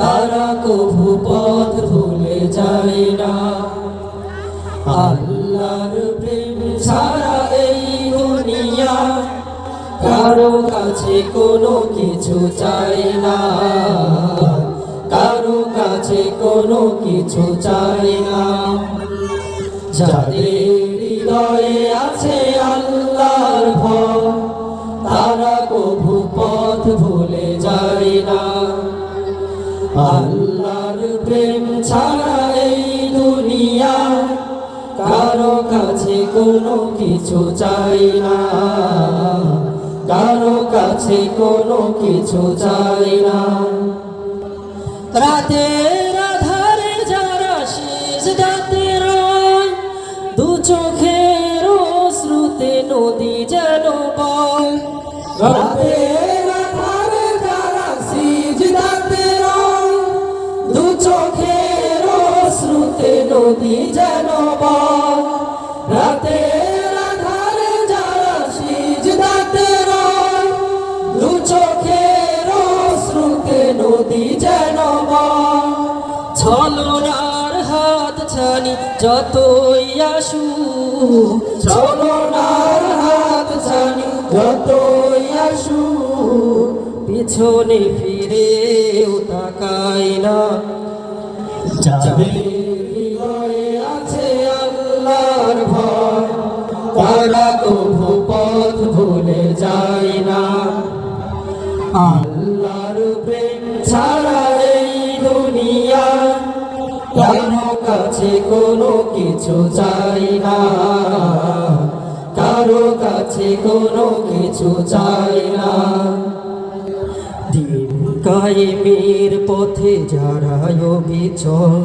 তারা কভু পথ ভুলে যায় না। আল্লাহর প্রেম ছাড়া এই দুনিয়া কারও কাছে কোনো কিছু চাই না। কারও কাছে কোনো কিছু চাই না। যাদের হৃদয়ে আছে আল্লাহর ভয়, তারা কভু পথ ভুলে যায় না। আল্লাহর প্রেম ছাড়া এই দুনিয়া কারও কাছে কোনো কিছু চাই না। কারও কাছে কোনো কিছু চাই না। রাতের আধারে যারা শেষ রাতে দু চোখের শ্রুতে নদী যেন বয়। রাতের শ্রুতে নদী যেন বয় রাতের আধারে যারা সিজদাতে রয় শ্রুতে নদী যেন ছলনার হাত ছানি যতই আসু ছলনার হাত ছানি যতই আসু পিছনে ফিরেও তাকাই না। যাদের যায় না। আল্লাহর প্রেম ছাড়া দুনিয়া কারও কাছে কোনো কিছু চাই না? কারও কাছে কোনো কিছু চাই না। দিন কায়েমের পথে যারা বিচল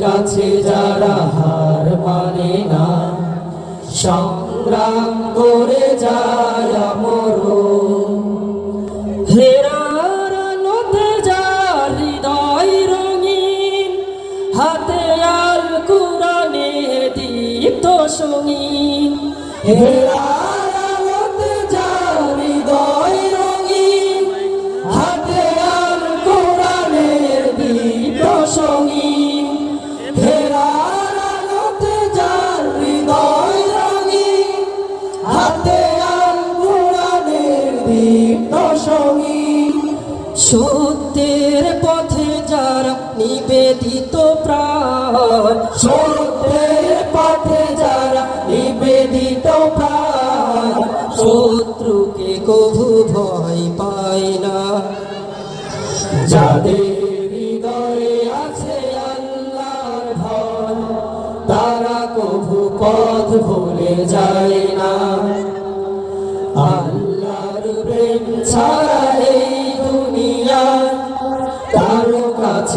কাছে যারা হার মানে না সংগ্রাম করে যায় মরো হেরার যার রঙিন দীপ্ত হেরার সত্যের পথে যারা নিবেদিত প্রাণ, সত্যের পথে যারা নিবেদিত প্রাণ, শত্রুকে কভু ভয় পায় না। যাদের আছে আল্লাহর তারা কভু পথ ভুলে যায় না। আল্লাহর প্রেম ছাড়া